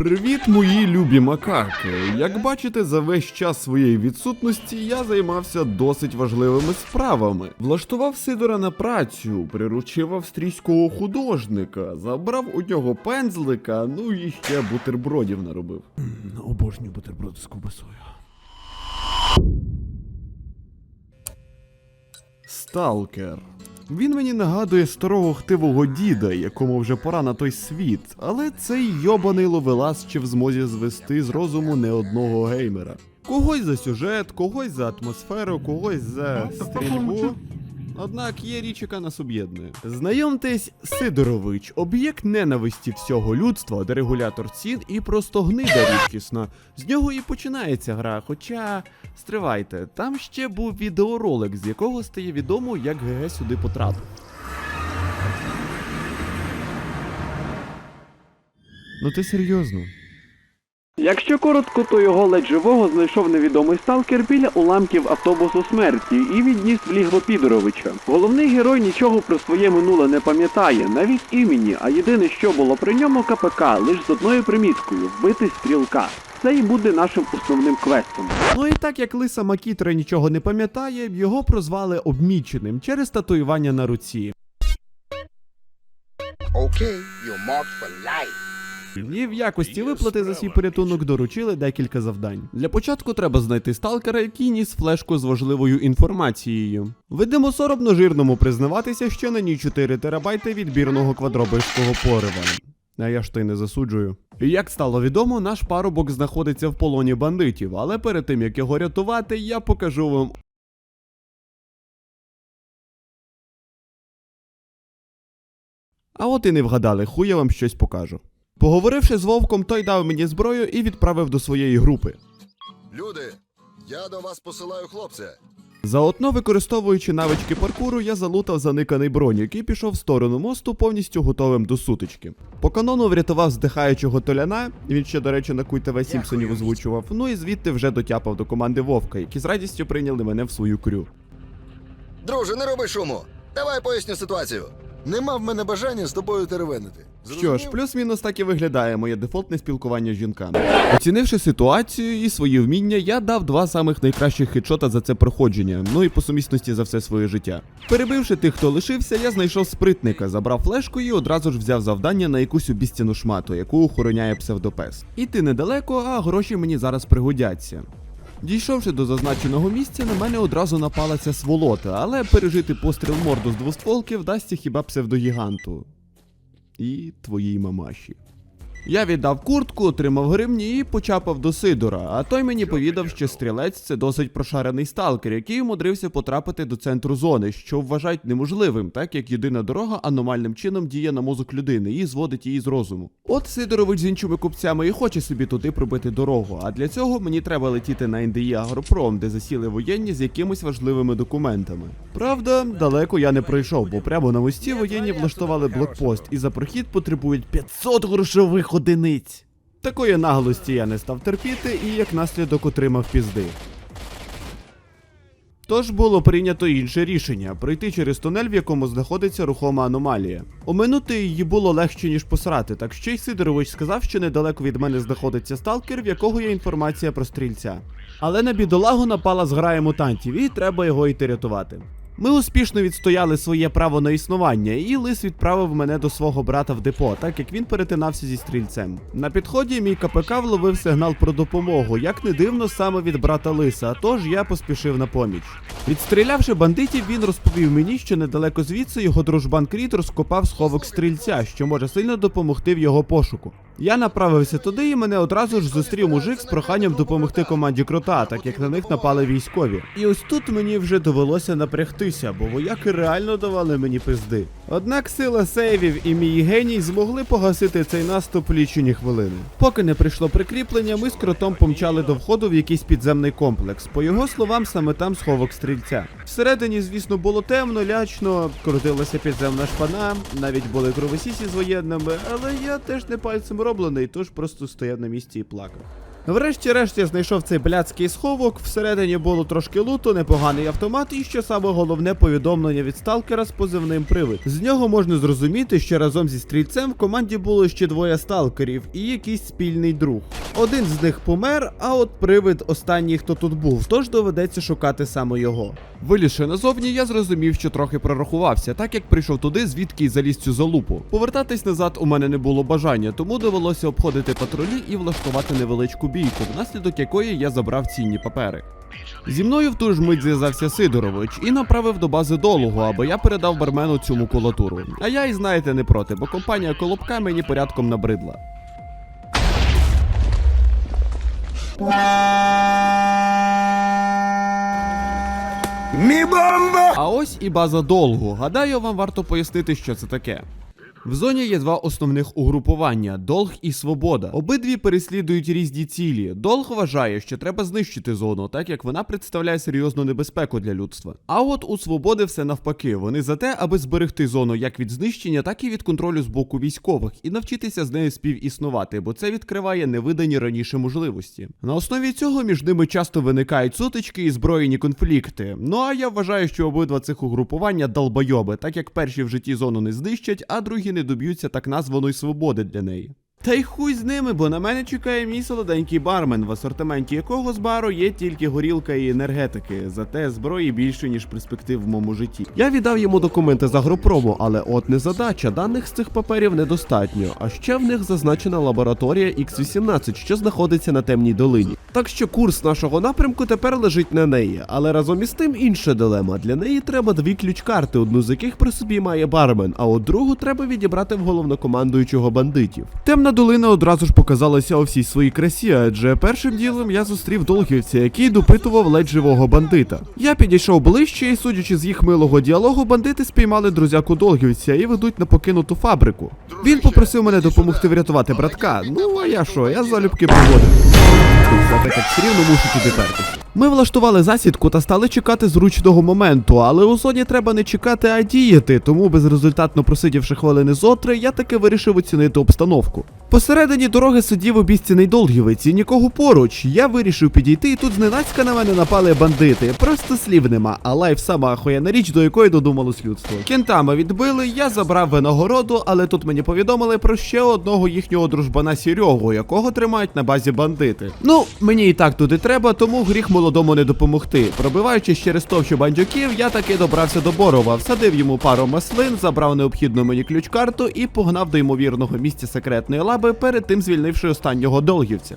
Привіт, мої любі макаки! Як бачите, за весь час своєї відсутності я займався досить важливими справами. Влаштував Сидора на працю, приручив австрійського художника, забрав у нього пензлика, ну і ще бутербродів наробив. Обожнюю бутерброди з ковбасою. Сталкер. Він мені нагадує старого хтивого діда, якому вже пора на той світ, але цей йобаний ловелас ще в змозі звести з розуму не одного геймера. Когось за сюжет, когось за атмосферу, когось за стрільбу. Однак є річ, яка нас об'єднує. Знайомтесь, Сидорович, об'єкт ненависті всього людства, дерегулятор цін і просто гнида рідкісна. З нього і починається гра. Хоча, стривайте, там ще був відеоролик, з якого стає відомо, як ГГ сюди потрапив. Ну ти серйозно? Якщо коротко, то його ледь живого знайшов невідомий сталкер біля уламків автобусу смерті і відніс в лігво Підоровича. Головний герой нічого про своє минуле не пам'ятає, навіть імені, а єдине, що було при ньому КПК, лише з одною приміткою вбити стрілка. Це і буде нашим основним квестом. Ну і так як Лиса Макітра нічого не пам'ятає, його прозвали обміченим через татуювання на руці. Okay, you're marked for life. І в якості виплати за свій порятунок доручили декілька завдань. Для початку треба знайти сталкера, який ніс флешку з важливою інформацією. Видимо соромно жирному признаватися, що на ній 4 терабайти відбірного квадробежського порива. А я ж то й не засуджую. Як стало відомо, наш парубок знаходиться в полоні бандитів, але перед тим як його рятувати, я покажу вам А от і не вгадали, хуй я вам щось покажу. Поговоривши з вовком, той дав мені зброю і відправив до своєї групи. Люди, я до вас посилаю хлопця. Заодно використовуючи навички паркуру, я залутав заниканий бронік і пішов в сторону мосту, повністю готовим до сутички. По канону врятував здихаючого толяна, він ще, до речі, на куй ТВ Сімпсонів озвучував. Ну і звідти вже дотяпав до команди Вовка, які з радістю прийняли мене в свою крю. Друже, не роби шуму. Давай поясню ситуацію. Нема в мене бажання з тобою теревенити. Що ж, плюс-мінус так і виглядає моє дефолтне спілкування з жінками. Оцінивши ситуацію і свої вміння, я дав два самих найкращих хедшота за це проходження, ну і по сумісності за все своє життя. Перебивши тих, хто лишився, я знайшов спритника, забрав флешку і одразу ж взяв завдання на якусь обіцяну шмату, яку охороняє псевдопес. Іти недалеко, а гроші мені зараз пригодяться. Дійшовши до зазначеного місця, на мене одразу напала ця сволота, але пережити постріл морду з двостволки вдасться хіба псевдогіганту. І твоїй мамаші. Я віддав куртку, отримав гривні і почапав до Сидора, а той мені повідав, що стрілець це досить прошарений сталкер, який умудрився потрапити до центру зони, що вважають неможливим, так як єдина дорога аномальним чином діє на мозок людини і зводить її з розуму. От Сидорович з іншими купцями і хоче собі туди пробити дорогу, а для цього мені треба летіти на НДІ Агропром, де засіли воєнні з якимись важливими документами. Правда, далеко я не пройшов, бо прямо на мості воєнні влаштували блокпост і за прохід потребують 500 грошових одиниць. Такої наглості я не став терпіти і як наслідок отримав пізди. Тож було прийнято інше рішення пройти через тунель, в якому знаходиться рухома аномалія. Оминути її було легше, ніж посрати, так ще й Сидорович сказав, що недалеко від мене знаходиться сталкер, в якого є інформація про стрільця. Але на бідолагу напала зграя мутантів, і треба його йти рятувати. Ми успішно відстояли своє право на існування, і лис відправив мене до свого брата в депо, так як він перетинався зі стрільцем. На підході мій КПК вловив сигнал про допомогу, як не дивно, саме від брата лиса, тож я поспішив на поміч. Відстрілявши бандитів, він розповів мені, що недалеко звідси його дружбан Кріт розкопав сховок стрільця, що може сильно допомогти в його пошуку. Я направився туди, і мене одразу ж зустрів мужик з проханням допомогти команді крота, так як на них напали військові. І ось тут мені вже довелося напрягтися, бо вояки реально давали мені пизди. Однак сила сейвів і мій геній змогли погасити цей наступ лічені хвилини. Поки не прийшло прикріплення, ми з кротом помчали до входу в якийсь підземний комплекс. По його словам, саме там сховок стрільця. Всередині, звісно, було темно, лячно, крутилася підземна шпана, навіть були кровосісі з воєнними, але я теж не пальцем роблений, тож просто стояв на місці і плакав. Врешті-решт я знайшов цей блядський сховок, всередині було трошки луту, непоганий автомат і ще саме головне повідомлення від сталкера з позивним привид. З нього можна зрозуміти, що разом зі стрільцем в команді було ще двоє сталкерів і якийсь спільний друг. Один з них помер, а от привид останній, хто тут був, тож доведеться шукати саме його. Вилізши назовні, я зрозумів, що трохи прорахувався, так як прийшов туди, звідки й заліз цю залупу. Повертатись назад у мене не було бажання, тому довелося обходити патрулі і влаштувати невеличку бійку, внаслідок якої я забрав цінні папери. Зі мною в ту ж мить зв'язався Сидорович і направив до бази долугу, аби я передав бармену цю макулатуру. А я й знаєте не проти, бо компанія Колобка мені порядком набридла. Мі бомба! А ось і база долгу. Гадаю, вам варто пояснити, що це таке. В зоні є два основних угрупування долг і свобода. Обидві переслідують різні цілі. Долг вважає, що треба знищити зону, так як вона представляє серйозну небезпеку для людства. А от у свободи все навпаки. Вони за те, аби зберегти зону як від знищення, так і від контролю з боку військових, і навчитися з нею співіснувати, бо це відкриває невидані раніше можливості. На основі цього між ними часто виникають сутички і збройні конфлікти. Ну а я вважаю, що обидва цих угрупування долбойоби, так як перші в житті зону не знищать, а другі не доб'ються так названої свободи для неї. Та й хуй з ними, бо на мене чекає мій солоденький бармен, в асортименті якого з бару є тільки горілка і енергетики, зате зброї більше, ніж перспектив в моєму житті. Я віддав йому документи з агропрому, але от незадача, даних з цих паперів недостатньо. А ще в них зазначена лабораторія X18, що знаходиться на темній долині. Так що курс нашого напрямку тепер лежить на неї, але разом із тим інша дилема. Для неї треба дві ключ-карти, одну з яких при собі має бармен, а от другу треба відібрати в головнокомандуючого бандитів. Темна долина одразу ж показалася у всій своїй красі, адже першим ділом я зустрів долгівця, який допитував ледь живого бандита. Я підійшов ближче, і судячи з їх милого діалогу, бандити спіймали друзяку долгівця і ведуть на покинуту фабрику. Він попросив мене допомогти врятувати братка. Ну а я що, я залюбки проводив. Так все рівно мушу туди пертись. Ми влаштували засідку та стали чекати зручного моменту, але у зоні треба не чекати, а діяти, тому безрезультатно просидівши хвилини зотри, я таки вирішив оцінити обстановку. Посередині дороги сидів обіцяний долгівець і нікого поруч. Я вирішив підійти, і тут зненацька на мене напали бандити. Просто слів нема, а лайф сама охуєнна річ, до якої додумалось людство. Кентами відбили, я забрав винагороду, але тут мені повідомили про ще одного їхнього дружбана Серегу, якого тримають на базі бандити. Ну, мені і так туди треба, тому гріх молодому не допомогти. Пробиваючись через товщу бандюків, я таки добрався до Борова, всадив йому пару маслин, забрав необхідну мені ключ-карту і погнав до ймовірного місця секретної лаби, перед тим звільнивши останнього долгівця.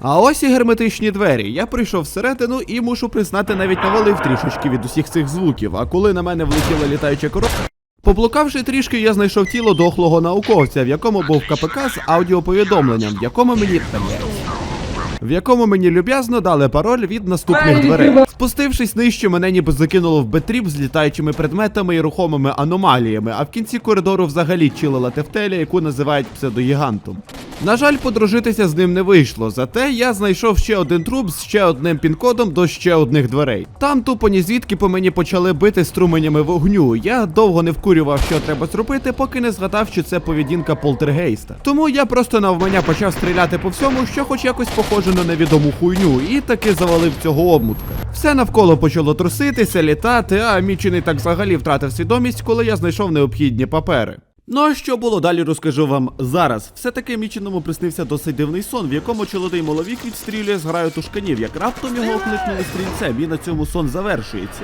А ось і герметичні двері. Я прийшов всередину і мушу признати, навіть навалив трішечки від усіх цих звуків. А коли на мене влетіла літаюча коробка. Поблукавши трішки, я знайшов тіло дохлого науковця, в якому був КПК з аудіоповідомленням, в якому мені в якому мені люб'язно дали пароль від наступних дверей. Спустившись нижче, мене ніби закинуло в бетріп з літаючими предметами і рухомими аномаліями, а в кінці коридору взагалі чилила тефтеля, яку називають псевдогігантом. На жаль, подружитися з ним не вийшло, зате я знайшов ще один труп з ще одним пін-кодом до ще одних дверей. Там тупо ні звідки по мені почали бити струменями вогню. Я довго не вкурював, що треба зробити, поки не згадав, що це поведінка полтергейста. Тому я просто навмання почав стріляти по всьому, що хоч якось похоже на невідому хуйню, і таки завалив цього обмутка. Все навколо почало труситися, літати, а мічений так взагалі втратив свідомість, коли я знайшов необхідні папери. Ну а що було далі, розкажу вам зараз. Все-таки міченому приснився досить дивний сон, в якому чолодий моловік відстрілює з граю тушканів, як раптом його окликнули стрільцем, і на цьому сон завершується.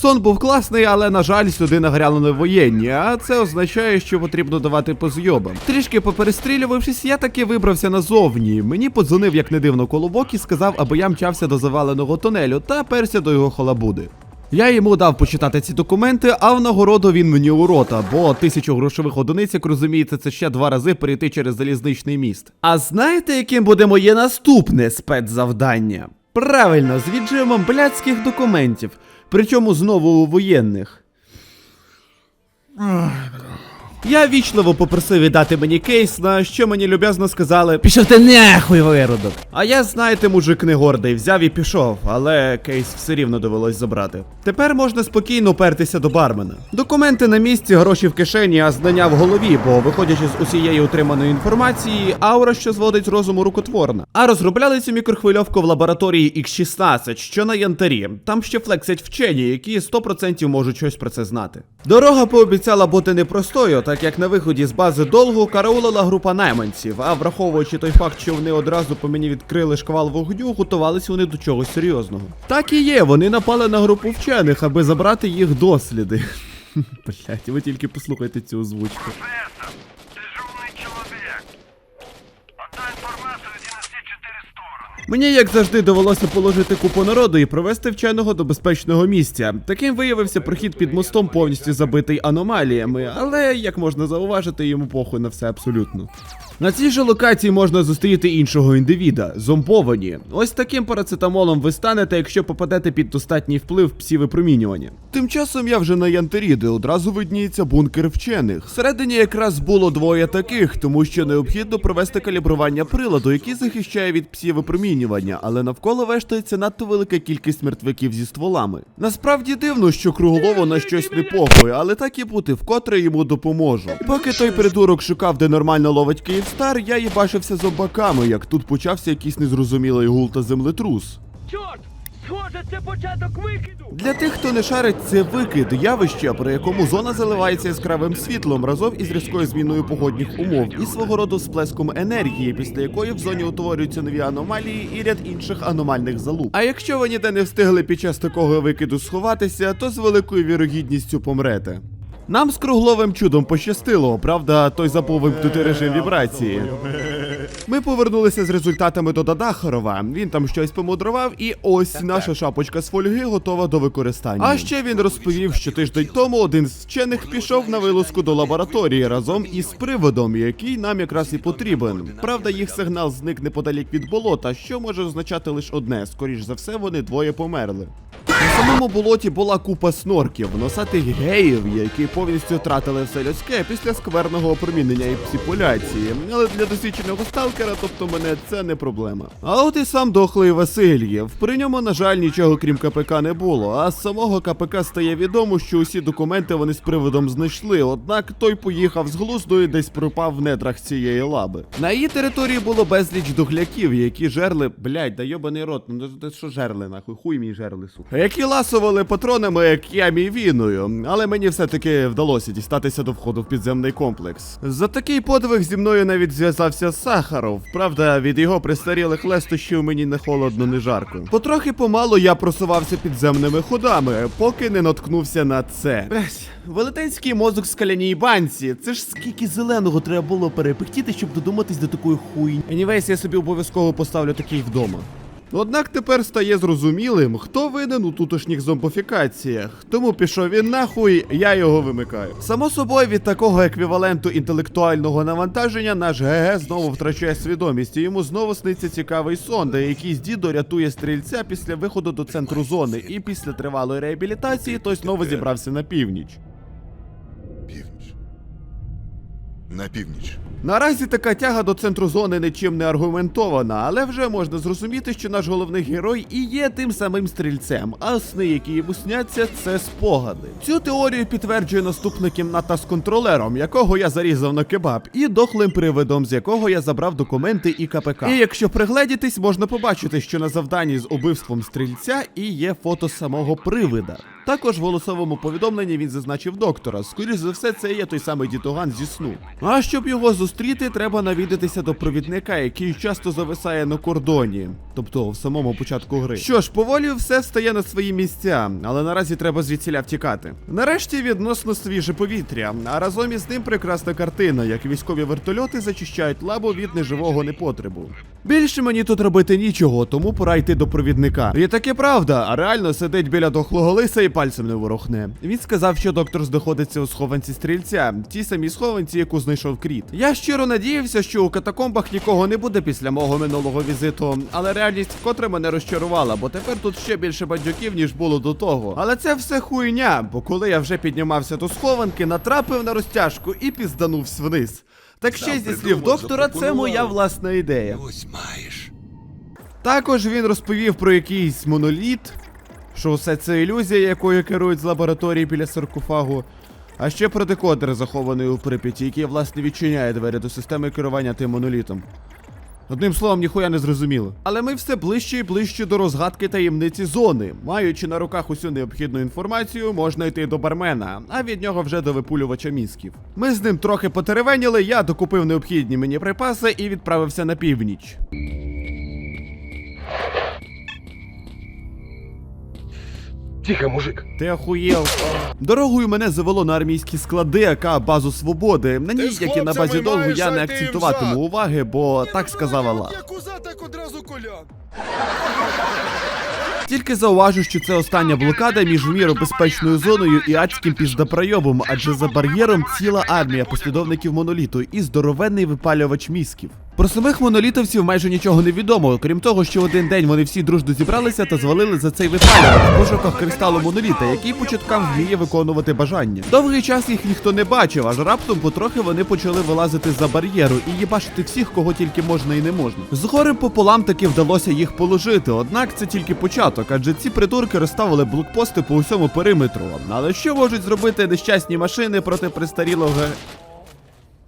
Сон був класний, але на жаль, сюди нагрянули воєнні, а це означає, що потрібно давати по зйобам. Трішки поперестрілювавшись, я таки вибрався назовні. Мені подзвонив як не дивно колобок і сказав, аби я мчався до заваленого тунелю та перся до його халабуди. Я йому дав почитати ці документи, а в нагороду він мені у рота, бо тисячу грошових одиниць, як розумієте, це ще два рази перейти через залізничний міст. А знаєте, яким буде моє наступне спецзавдання? Правильно, з віджимом блядських документів, причому знову у воєнних. Я вічливо попросив віддати мені кейс, на що мені люб'язно сказали Пішов ти нахуй, виродок. А я, знаєте, мужик не гордий, взяв і пішов, але кейс все рівно довелось забрати. Тепер можна спокійно пертися до бармена. Документи на місці, гроші в кишені, а знання в голові, бо виходячи з усієї отриманої інформації, аура, що зводить з розуму рукотворна. А розробляли цю мікрохвильовку в лабораторії X16, що на янтарі. Там ще флексять вчені, які 100% можуть щось про це знати. Дорога пообіцяла бути непростою, так як на виході з бази долгу караулила група найманців, а враховуючи той факт, що вони одразу по мені відкрили шквал вогню, готувалися вони до чогось серйозного. Так і є, вони напали на групу вчених, аби забрати їх досліди. Блять, ви тільки послухайте цю озвучку. Мені, як завжди, довелося положити купу народу і провести вченого до безпечного місця. Таким виявився прохід під мостом повністю забитий аномаліями, але як можна зауважити, йому похуй на все абсолютно. На цій же локації можна зустріти іншого індивіда зомбовані. Ось таким парацетамолом ви станете, якщо попадете під достатній вплив псівипромінювання. Тим часом я вже на Янтарі, де одразу видніється бункер вчених. Всередині якраз було двоє таких, тому що необхідно провести калібрування приладу, який захищає від псівипромінювання, але навколо вештається надто велика кількість мертвяків зі стволами. Насправді дивно, що круглово на щось не похуй, але так і бути, вкотре йому допоможу. Поки той придурок шукав, де нормально ловить Київстар, я їбашився з обаками, як тут почався якийсь незрозумілий гул та землетрус. Чорт! Схоже, це початок викиду! Для тих, хто не шарить, це викид явище, при якому зона заливається яскравим світлом разом із різкою зміною погодних умов і свого роду сплеском енергії, після якої в зоні утворюються нові аномалії і ряд інших аномальних залуп. А якщо ви ніде не встигли під час такого викиду сховатися, то з великою вірогідністю помрете. Нам з кругловим чудом пощастило, правда, той забув вимкнути режим вібрації. Ми повернулися з результатами до Дадахарова. Він там щось помудрував, і ось наша шапочка з фольги готова до використання. А ще він розповів, що тиждень тому один з вчених пішов на вилазку до лабораторії разом із приводом, який нам якраз і потрібен. Правда, їх сигнал зник неподалік від болота, що може означати лише одне: скоріш за все, вони двоє померли. Самому болоті була купа снорків, носатих геїв, які повністю втратили все людське після скверного опромінення і псипуляції. Але для досвідченого сталкера, тобто мене, це не проблема. А от і сам дохлий Васильєв. При ньому, на жаль, нічого крім КПК не було. А з самого КПК стає відомо, що усі документи вони з приводом знайшли. Однак той поїхав з глузду і десь пропав в недрах цієї лаби. На її території було безліч дохляків, які жерли. Блять, да йобаний рот, ну що жерли нахуй, хуй мій жерли, сука. Які ласували патронами, як я мій віною. Але мені все-таки вдалося дістатися до входу в підземний комплекс. За такий подвиг зі мною навіть зв'язався Сахаров. Правда, від його престарілих лестощів мені не холодно, не жарко. Потрохи помалу я просувався підземними ходами, поки не наткнувся на це. Блять, велетенський мозок в скаляній банці. Це ж скільки зеленого треба було перепихтіти, щоб додуматись до такої хуйні. Anyways, я собі обов'язково поставлю такий вдома. Однак тепер стає зрозумілим, хто винен у тутошніх зомбофікаціях. Тому пішов він нахуй, я його вимикаю. Само собою, від такого еквіваленту інтелектуального навантаження наш ГГ знову втрачає свідомість, і йому знову сниться цікавий сон, де якийсь дідо рятує стрільця після виходу до центру зони, і після тривалої реабілітації той знову зібрався на північ. Північ. На північ. Наразі така тяга до центру зони нічим не аргументована, але вже можна зрозуміти, що наш головний герой і є тим самим стрільцем, а сни, які йому сняться, це спогади. Цю теорію підтверджує наступна кімната з контролером, якого я зарізав на кебаб, і дохлим привидом, з якого я забрав документи і КПК. І якщо пригледітись, можна побачити, що на завданні з убивством стрільця і є фото самого привида. Також в голосовому повідомленні він зазначив доктора. Скоріше за все, це є той самий дітоган зі сну. А щоб його зустріти, треба навідатися до провідника, який часто зависає на кордоні, тобто в самому початку гри. Що ж, поволі все встає на свої місця, але наразі треба звідсіля втікати. Нарешті відносно свіже повітря, а разом із ним прекрасна картина, як військові вертольоти зачищають лабу від неживого непотребу. Більше мені тут робити нічого, тому пора йти до провідника. І таке правда, а реально сидить біля дохлого лиса і пальцем не ворухне. Він сказав, що доктор знаходиться у схованці стрільця, тій самій схованці, яку знайшов Кріт. Я щиро надіявся, що у катакомбах нікого не буде після мого минулого візиту, але реальність вкотре мене розчарувала, бо тепер тут ще більше бандюків, ніж було до того. Але це все хуйня, бо коли я вже піднімався до схованки, натрапив на розтяжку і пізданувся вниз. Так ще зі слів доктора, це моя власна ідея. Ось маєш. Також він розповів про якийсь моноліт, що все це ілюзія, якою керують з лабораторії біля саркофагу. А ще про декодер, захований у Прип'яті, який власне відчиняє двері до системи керування тим монолітом. Одним словом, ніхуя не зрозуміло. Але ми все ближче і ближче до розгадки таємниці зони. Маючи на руках усю необхідну інформацію, можна йти до бармена, а від нього вже до випулювача мізків. Ми з ним трохи потеревеніли, я докупив необхідні мені припаси і відправився на північ. Тихо, мужик. Ти охуєв. Дорогою мене завело на армійські склади, АК базу свободи. На ній, як і на базі маєш я не акцентуватиму уваги, бо так сказав Аллах. Як уза, так одразу колян. Тільки зауважу, що це остання блокада між міру безпечною зоною і адським піздопройобом, адже за бар'єром ціла армія послідовників моноліту і здоровенний випалювач мізків. Про самих монолітовців майже нічого не відомо, крім того, що один день вони всі дружно зібралися та звалили за цей випалювач в пошуках кристалу моноліта, який початкам вміє виконувати бажання. Довгий час їх ніхто не бачив, аж раптом потрохи вони почали вилазити за бар'єру і їбашити всіх, кого тільки можна і не можна. З горем пополам таки вдалося їх положити, однак це тільки початок, адже ці придурки розставили блокпости по усьому периметру. Але що можуть зробити нещасні машини проти престарілого Е,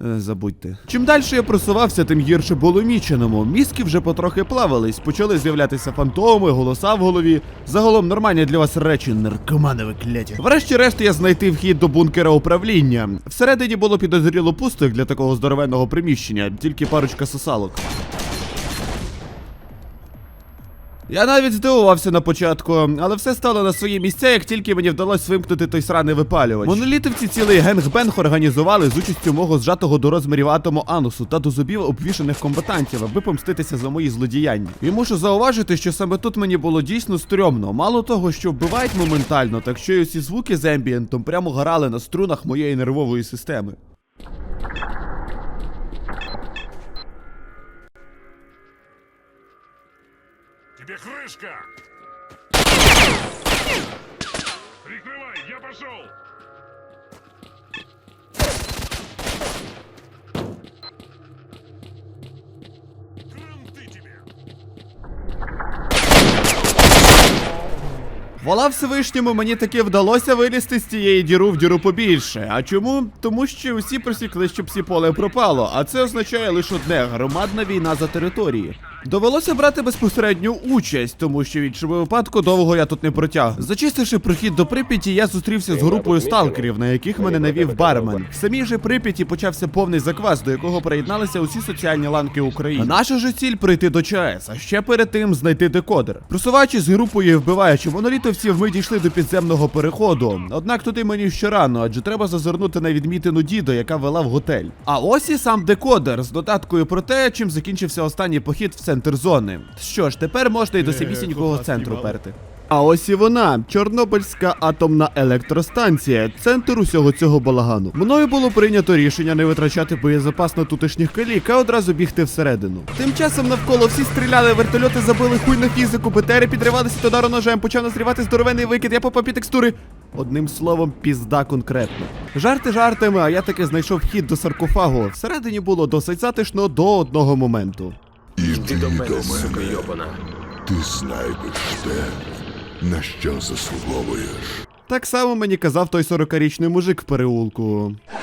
Забудьте. Чим далі я просувався, тим гірше було міченому. Мізки вже потрохи плавались, почали з'являтися фантоми, голоса в голові. Загалом нормальні для вас речі, наркомани викляті. Врешті-решт я знайти вхід до бункера управління. Всередині було підозріло пустих для такого здоровенного приміщення, тільки парочка сосалок. Я навіть здивувався на початку, але все стало на свої місця, як тільки мені вдалося вимкнути той сраний випалювач. Монолітовці цілий генгбенг організували з участю мого зжатого до розмірів атому анусу та до зубів обвішаних комбатантів, аби помститися за мої злодіяння. І мушу зауважити, що саме тут мені було дійсно стрьомно. Мало того, що вбивають моментально, так що й усі звуки з ембієнтом прямо горали на струнах моєї нервової системи. крышка! Прикрывай, я пошел! Кранты тебе! Вола Всевишньому мені таки вдалося вилізти з цієї діру в діру побільше. А чому? Тому що усі просікли, щоб всі поле пропало, а це означає лише одне громадна війна за території. Довелося брати безпосередню участь, тому що від випадку довго я тут не протяг. Зачистивши прохід до Прип'яті, я зустрівся з групою сталкерів, на яких мене навів бармен. В самій же Прип'яті почався повний заквас, до якого приєдналися усі соціальні ланки України. Наша ж ціль прийти до ЧАЕС, а ще перед тим знайти декодер. Просуваючись з групою і вбиваючи монолітовців, ми дійшли до підземного переходу. Однак туди мені ще рано, адже треба зазирнути на відмітину дідо, яка вела в готель. А ось і сам декодер з додаткою про те, чим закінчився останній похід в центр зони. Що ж, тепер можна і до самісінького центру перти. А ось і вона, Чорнобильська атомна електростанція, центр усього цього балагану. Мною було прийнято рішення не витрачати боєзапас на тутешніх калік, а одразу бігти всередину. Тим часом навколо всі стріляли, вертольоти забили хуй на фізику, БТРи підривалися до удару ножем, почав назрівати здоровений викид, я попав під текстури. Одним словом, пізда конкретно. Жарти жартами, а я таки знайшов вхід до саркофагу. Всередині було досить затишно до одного моменту. Іди до мене, сука йобана. Ти знайдеш те, на що заслуговуєш. Так само мені казав той 40-річний мужик в переулку. Е.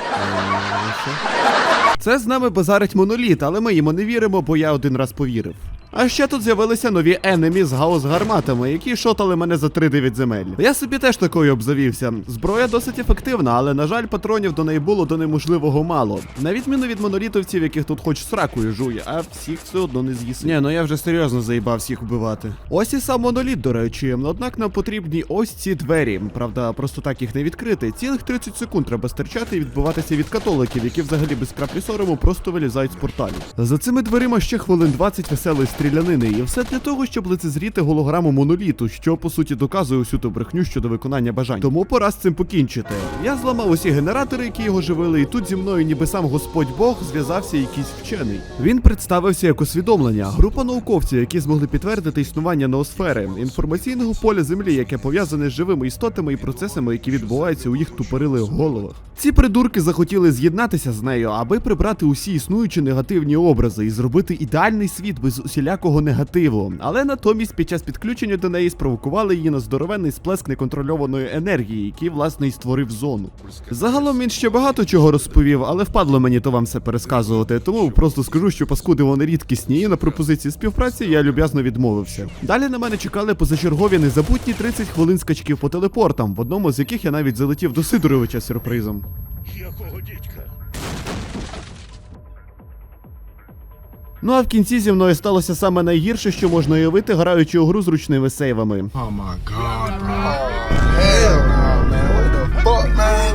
Це з нами базарить моноліт, але ми йому не віримо, бо я один раз повірив. А ще тут з'явилися нові енемі з гаус гарматами, які шотали мене за 3-9 земель. Я собі теж такою обзавівся. Зброя досить ефективна, але на жаль, патронів до неї було до неможливого мало. На відміну від монолітовців, яких тут хоч сракою жує, а всіх все одно не з'їси. Ні, ну я вже серйозно заїбав всіх вбивати. Ось і сам моноліт, до речі. Однак нам потрібні ось ці двері. Правда, просто так їх не відкрити. Цілих 30 секунд треба стерчати і відбиватися від католиків, які взагалі без краплі сорому просто вилізають з порталів. За цими дверима ще хвилин 20 веселої стрілянини, і все для того, щоб лицезріти голограму моноліту, що по суті доказує усю ту брехню щодо виконання бажань. Тому пора з цим покінчити. Я зламав усі генератори, які його живили, і тут зі мною, ніби сам Господь Бог, зв'язався якийсь вчений. Він представився як усвідомлення, група науковців, які змогли підтвердити існування ноосфери, інформаційного поля Землі, яке пов'язане з живими істотами і процесами, які відбуваються у їх тупорилих головах. Ці придурки захотіли з'єднатися з нею, аби прибрати усі існуючі негативні образи і зробити ідеальний світ без усілякого негативу. Але натомість під час підключення до неї спровокували її на здоровенний сплеск неконтрольованої енергії, який власне і створив зону. Загалом він ще багато чого розповів, але впадло мені то вам все пересказувати, тому просто скажу, що паскуди вони рідкісні, і на пропозиції співпраці я люб'язно відмовився. Далі на мене чекали позачергові незабутні 30 хвилин скачків по телепортам, в одному з яких я навіть залетів до Сидоровича сюрпризом. Якого дідька? Ну а в кінці зі мною сталося саме найгірше, що можна уявити, граючи у гру з ручними сейвами. Oh my god, bro. Hell no, man. What the fuck, man?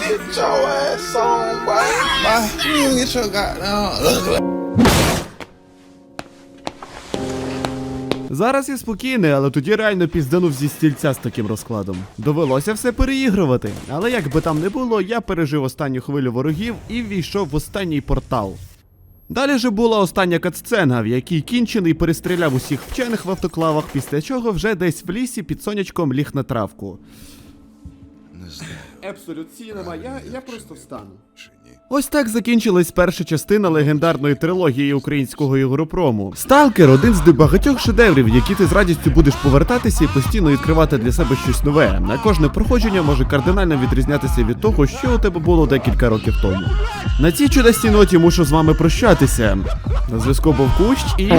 Get your ass on, boy. Boy, you get your goddamn. Зараз я спокійний, але тоді реально пізданув зі стільця з таким розкладом. Довелося все переігрувати. Але як би там не було, я пережив останню хвилю ворогів і ввійшов в останній портал. Далі же була остання катсцена, в якій кінчений перестріляв усіх вчених в автоклавах, після чого вже десь в лісі під сонячком ліг на травку. Не знаю, Абсолютно, я, я просто встану. чи ні. Ось так закінчилась перша частина легендарної трилогії українського ігропрому. Сталкер один з небагатьох шедеврів, які ти з радістю будеш повертатися і постійно відкривати для себе щось нове. На кожне проходження може кардинально відрізнятися від того, що у тебе було декілька років тому. На цій чудесній ноті мушу з вами прощатися. На зв'язку був Кущ і.